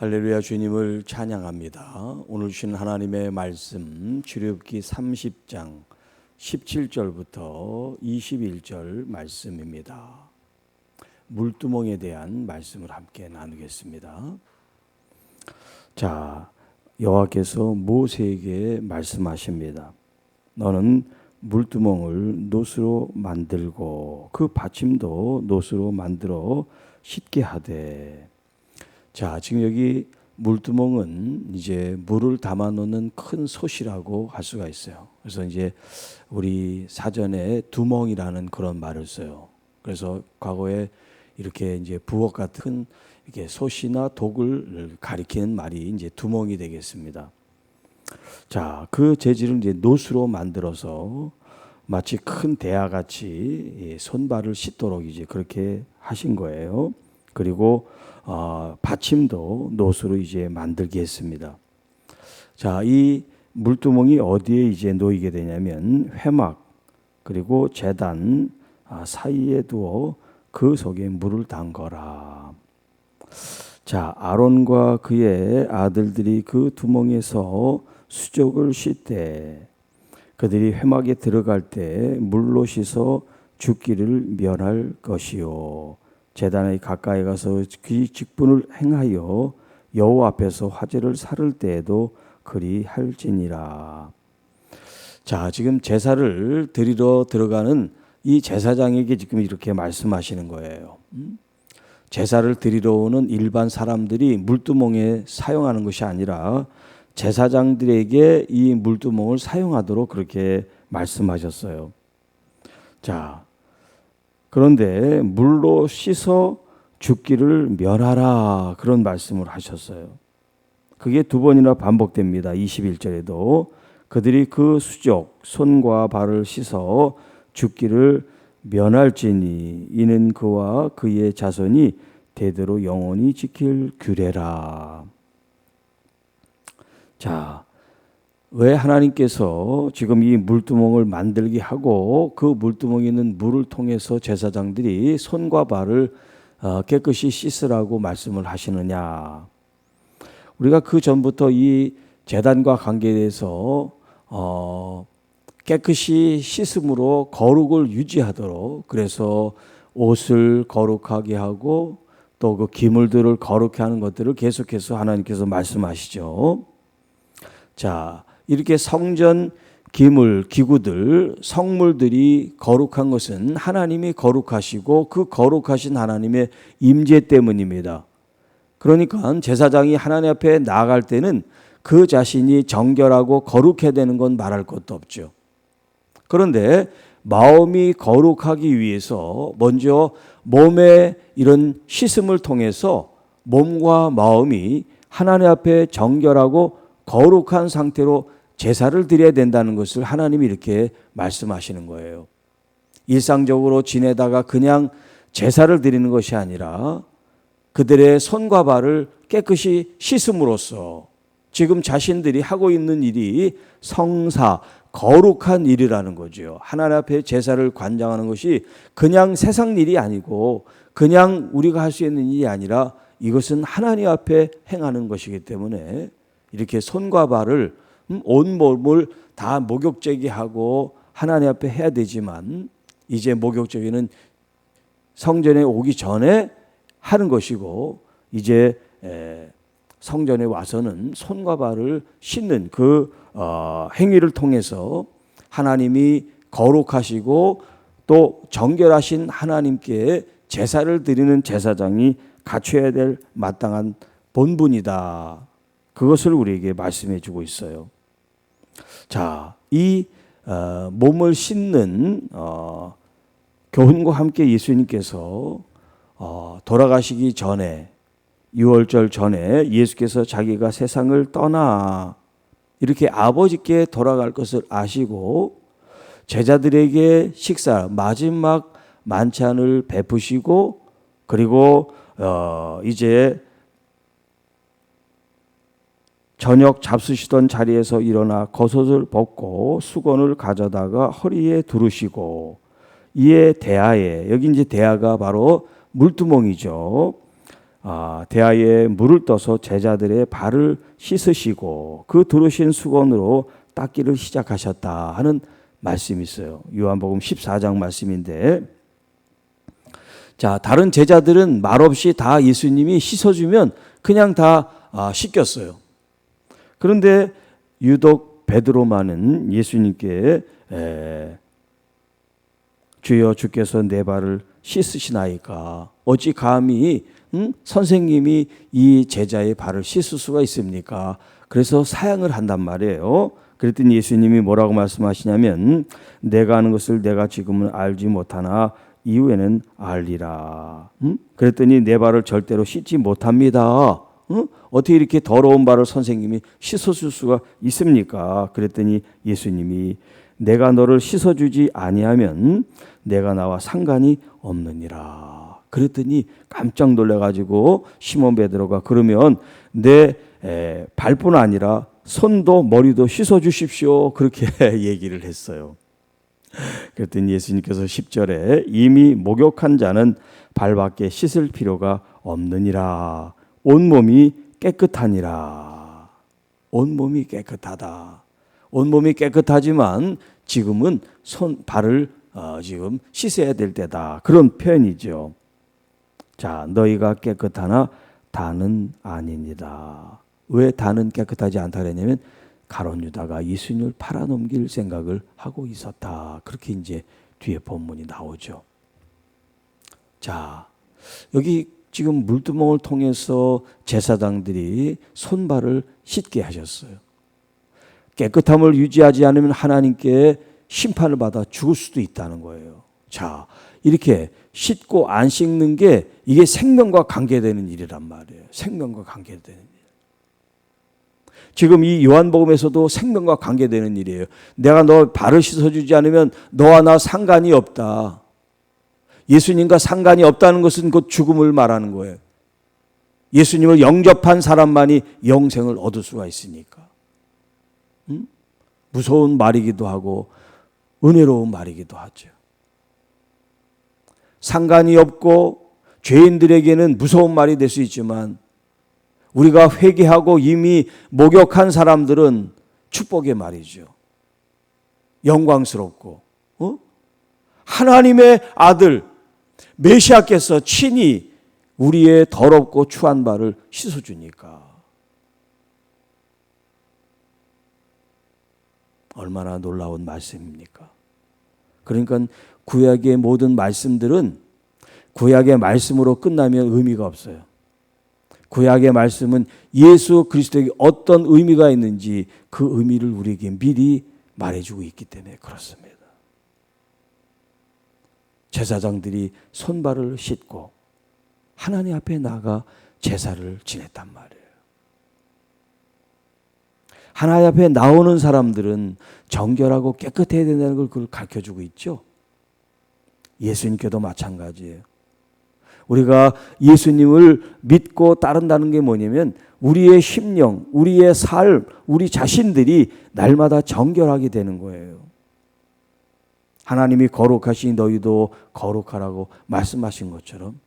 할렐루야 주님을 찬양합니다. 오늘 주신 하나님의 말씀 출애굽기 30장 17절부터 21절 말씀입니다. 물두멍에 대한 말씀을 함께 나누겠습니다. 자, 여호와께서 모세에게 말씀하십니다. 너는 물두멍을 노스로 만들고 그 받침도 노스로 만들어 쉽게 하되 자, 지금 여기 물두멍은 이제 물을 담아 놓는 큰 솥이라고 할 수가 있어요. 그래서 이제 우리 사전에 두멍이라는 그런 말을 써요. 그래서 과거에 이렇게 이제 부엌 같은 이렇게 솥이나 독을 가리키는 말이 이제 두멍이 되겠습니다. 자, 그 재질을 이제 노수로 만들어서 마치 큰 대야 같이 손발을 씻도록 이제 그렇게 하신 거예요. 그리고 어, 받침도 노수로 이제 만들게 했습니다. 자, 이 물두멍이 어디에 이제 놓이게 되냐면 회막 그리고 재단 아, 사이에 두어 그 속에 물을 담거라. 자, 아론과 그의 아들들이 그 두멍에서 수족을 씻되 그들이 회막에 들어갈 때 물로 씻어 죽기를 면할 것이요. 재단에 가까이 가서 그 직분을 행하여 여호와 앞에서 화제를 살을 때에도 그리 할지니라. 자, 지금 제사를 드리러 들어가는 이 제사장에게 지금 이렇게 말씀하시는 거예요. 음? 제사를 드리러 오는 일반 사람들이 물두멍에 사용하는 것이 아니라 제사장들에게 이 물두멍을 사용하도록 그렇게 말씀하셨어요. 자, 그런데 물로 씻어 죽기를 멸하라 그런 말씀을 하셨어요. 그게 두 번이나 반복됩니다. 21절에도 그들이 그 수족 손과 발을 씻어 죽기를 면할지니 이는 그와 그의 자손이 대대로 영원히 지킬 규례라. 자, 왜 하나님께서 지금 이 물두멍을 만들게 하고 그 물두멍에 있는 물을 통해서 제사장들이 손과 발을 어, 깨끗이 씻으라고 말씀을 하시느냐? 우리가 그 전부터 이 재단과 관계에 대해서 어, 깨끗이 씻음으로 거룩을 유지하도록 그래서 옷을 거룩하게 하고 또 그 기물들을 거룩해 하는 것들을 계속해서 하나님께서 말씀하시죠. 자, 이렇게 성전 기물, 기구들, 성물들이 거룩한 것은 하나님이 거룩하시고 그 거룩하신 하나님의 임재 때문입니다. 그러니까 제사장이 하나님 앞에 나아갈 때는 그 자신이 정결하고 거룩해야 되는 건 말할 것도 없죠. 그런데 마음이 거룩하기 위해서 먼저 몸의 이런 씻음을 통해서 몸과 마음이 하나님 앞에 정결하고 거룩한 상태로 제사를 드려야 된다는 것을 하나님이 이렇게 말씀하시는 거예요. 일상적으로 지내다가 그냥 제사를 드리는 것이 아니라 그들의 손과 발을 깨끗이 씻음으로써 지금 자신들이 하고 있는 일이 성사, 거룩한 일이라는 거죠. 하나님 앞에 제사를 관장하는 것이 그냥 세상 일이 아니고 그냥 우리가 할 수 있는 일이 아니라 이것은 하나님 앞에 행하는 것이기 때문에 이렇게 손과 발을 음, 온 몸을 다 목욕제기 하고 하나님 앞에 해야 되지만 이제 목욕제기는 성전에 오기 전에 하는 것이고 이제 성전에 와서는 손과 발을 씻는 그 어, 행위를 통해서 하나님이 거룩하시고 또 정결하신 하나님께 제사를 드리는 제사장이 갖춰야 될 마땅한 본분이다. 그것을 우리에게 말씀해 주고 있어요. 자, 이 어, 몸을 씻는 어, 교훈과 함께 예수님께서 어, 돌아가시기 전에 6월절 전에 예수께서 자기가 세상을 떠나 이렇게 아버지께 돌아갈 것을 아시고 제자들에게 식사 마지막 만찬을 베푸시고 그리고 어 이제 저녁 잡수시던 자리에서 일어나 겉옷을 벗고 수건을 가져다가 허리에 두르시고 이에 대하에 여기 이제 대하가 바로 물두멍이죠. 아, 대야에 물을 떠서 제자들의 발을 씻으시고 그 들으신 수건으로 닦기를 시작하셨다 하는 말씀이 있어요. 요한복음 14장 말씀인데 자, 다른 제자들은 말없이 다 예수님이 씻어주면 그냥 다 아, 씻겼어요. 그런데 유독 베드로만은 예수님께 에, 주여 주께서 내 발을 씻으시나이까 어찌 감히 응? 선생님이 이 제자의 발을 씻을 수가 있습니까? 그래서 사양을 한단 말이에요. 그랬더니 예수님이 뭐라고 말씀하시냐면 내가 하는 것을 내가 지금은 알지 못하나 이후에는 알리라. 응? 그랬더니 내 발을 절대로 씻지 못합니다. 응? 어떻게 이렇게 더러운 발을 선생님이 씻어줄 수가 있습니까? 그랬더니 예수님이 내가 너를 씻어주지 아니하면 내가 나와 상관이 없느니라. 그랬더니 깜짝 놀래가지고 시몬 베드로가 그러면 내 발뿐 아니라 손도 머리도 씻어 주십시오. 그렇게 얘기를 했어요. 그랬더니 예수님께서 10절에 이미 목욕한 자는 발밖에 씻을 필요가 없느니라. 온몸이 깨끗하니라. 온몸이 깨끗하다. 온몸이 깨끗하지만 지금은 손 발을 어, 지금 씻어야 될 때다. 그런 표현이죠. 자, 너희가 깨끗하나 다는 아닙니다. 왜 다는 깨끗하지 않다 그랬냐면 가론 유다가 예수님을 팔아넘길 생각을 하고 있었다. 그렇게 이제 뒤에 본문이 나오죠. 자, 여기 지금 물두멍을 통해서 제사장들이 손발을 씻게 하셨어요. 깨끗함을 유지하지 않으면 하나님께 심판을 받아 죽을 수도 있다는 거예요. 자, 이렇게 씻고 안 씻는 게 이게 생명과 관계되는 일이란 말이에요. 생명과 관계되는 일. 지금 이 요한복음에서도 생명과 관계되는 일이에요. 내가 너 발을 씻어주지 않으면 너와 나 상관이 없다. 예수님과 상관이 없다는 것은 곧 죽음을 말하는 거예요. 예수님을 영접한 사람만이 영생을 얻을 수가 있으니까. 음? 무서운 말이기도 하고 은혜로운 말이기도 하죠. 상관이 없고 죄인들에게는 무서운 말이 될 수 있지만 우리가 회개하고 이미 목욕한 사람들은 축복의 말이죠. 영광스럽고 어? 하나님의 아들 메시아께서 친히 우리의 더럽고 추한 발을 씻어주니까 얼마나 놀라운 말씀입니까? 그러니까 구약의 모든 말씀들은 구약의 말씀으로 끝나면 의미가 없어요. 구약의 말씀은 예수 그리스도에게 어떤 의미가 있는지 그 의미를 우리에게 미리 말해주고 있기 때문에 그렇습니다. 제사장들이 손발을 씻고 하나님 앞에 나가 제사를 지냈단 말이에요. 하나님 앞에 나오는 사람들은 정결하고 깨끗해야 된다는 걸 그걸 가르쳐 주고 있죠. 예수님께도 마찬가지예요. 우리가 예수님을 믿고 따른다는 게 뭐냐면 우리의 심령, 우리의 삶, 우리 자신들이 날마다 정결하게 되는 거예요. 하나님이 거룩하시니 너희도 거룩하라고 말씀하신 것처럼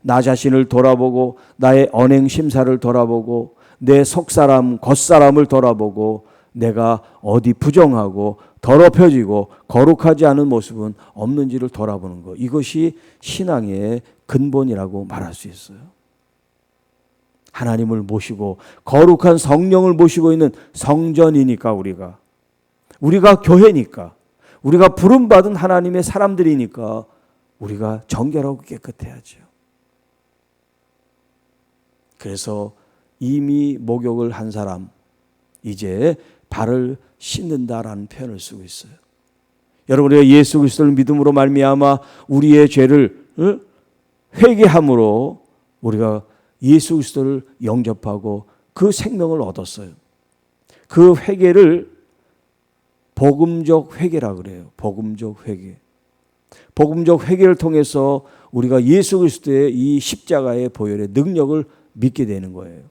나 자신을 돌아보고 나의 언행 심사를 돌아보고 내 속사람, 겉사람을 돌아보고 내가 어디 부정하고 더럽혀지고 거룩하지 않은 모습은 없는지를 돌아보는 것. 이것이 신앙의 근본이라고 말할 수 있어요. 하나님을 모시고 거룩한 성령을 모시고 있는 성전이니까 우리가 우리가 교회니까 우리가 부름 받은 하나님의 사람들이니까 우리가 정결하고 깨끗해야죠. 그래서 이미 목욕을 한 사람 이제 발을 씻는다라는 표현을 쓰고 있어요. 여러분 우리가 예수 그리스도를 믿음으로 말미암아 우리의 죄를 회개함으로 우리가 예수 그리스도를 영접하고 그 생명을 얻었어요. 그 회개를 복음적 회개라 그래요. 복음적 회개. 복음적 회개를 통해서 우리가 예수 그리스도의 이 십자가의 보혈의 능력을 믿게 되는 거예요.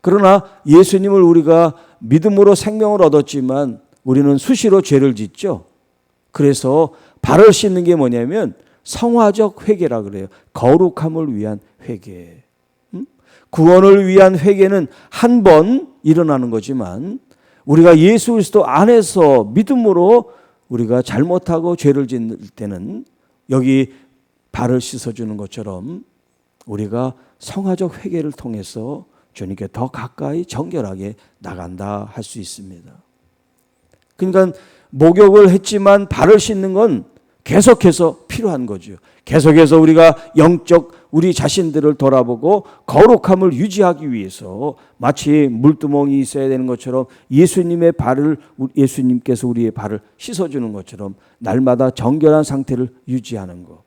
그러나 예수님을 우리가 믿음으로 생명을 얻었지만 우리는 수시로 죄를 짓죠. 그래서 발을 씻는 게 뭐냐면 성화적 회개라 그래요. 거룩함을 위한 회개. 음? 구원을 위한 회개는 한 번 일어나는 거지만 우리가 예수 그리스도 안에서 믿음으로 우리가 잘못하고 죄를 짓을 때는 여기 발을 씻어주는 것처럼 우리가 성화적 회개를 통해서 주님께 더 가까이 정결하게 나간다 할 수 있습니다. 그러니까 목욕을 했지만 발을 씻는 건 계속해서 필요한 거죠. 계속해서 우리가 영적 우리 자신들을 돌아보고 거룩함을 유지하기 위해서 마치 물두멍이 있어야 되는 것처럼 예수님의 발을 예수님께서 우리의 발을 씻어주는 것처럼 날마다 정결한 상태를 유지하는 것.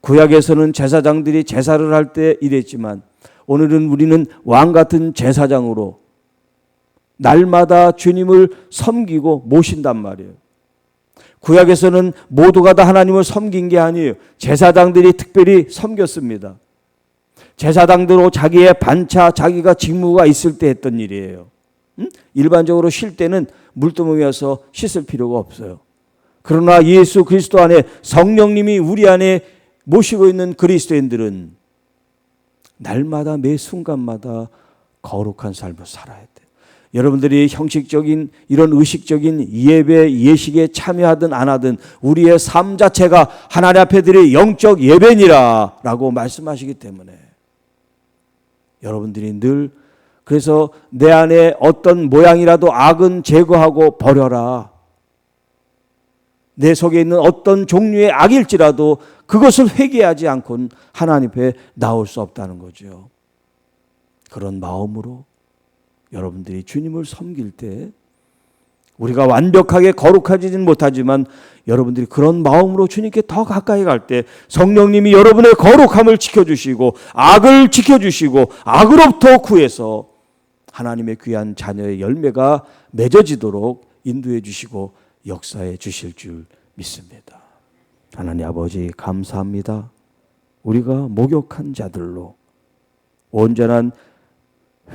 구약에서는 제사장들이 제사를 할 때 이랬지만 오늘은 우리는 왕 같은 제사장으로 날마다 주님을 섬기고 모신단 말이에요. 구약에서는 모두가 다 하나님을 섬긴 게 아니에요. 제사장들이 특별히 섬겼습니다. 제사장들로 자기의 반차, 자기가 직무가 있을 때 했던 일이에요. 음? 일반적으로 쉴 때는 물두멍에 와서 씻을 필요가 없어요. 그러나 예수 그리스도 안에 성령님이 우리 안에 모시고 있는 그리스도인들은 날마다 매 순간마다 거룩한 삶을 살아야 돼. 여러분들이 형식적인 이런 의식적인 예배 예식에 참여하든 안 하든 우리의 삶 자체가 하나님 앞에 드릴 영적 예배니라라고 말씀하시기 때문에 여러분들이 늘 그래서 내 안에 어떤 모양이라도 악은 제거하고 버려라. 내 속에 있는 어떤 종류의 악일지라도 그것을 회개하지 않고는 하나님 앞에 나올 수 없다는 거죠. 그런 마음으로 여러분들이 주님을 섬길 때 우리가 완벽하게 거룩하지는 못하지만 여러분들이 그런 마음으로 주님께 더 가까이 갈 때 성령님이 여러분의 거룩함을 지켜주시고 악을 지켜주시고 악으로부터 구해서 하나님의 귀한 자녀의 열매가 맺어지도록 인도해 주시고 역사해 주실 줄 믿습니다. 하나님 아버지 감사합니다. 우리가 목욕한 자들로 온전한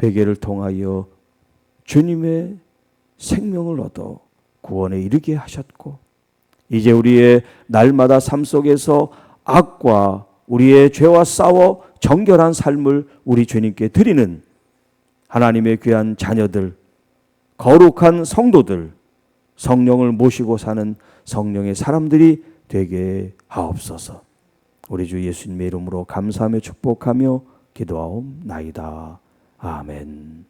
회개를 통하여 주님의 생명을 얻어 구원에 이르게 하셨고 이제 우리의 날마다 삶 속에서 악과 우리의 죄와 싸워 정결한 삶을 우리 주님께 드리는 하나님의 귀한 자녀들 거룩한 성도들 성령을 모시고 사는 성령의 사람들이 되게 하옵소서. 우리 주 예수님의 이름으로 감사하며 축복하며 기도하옵나이다. 아멘.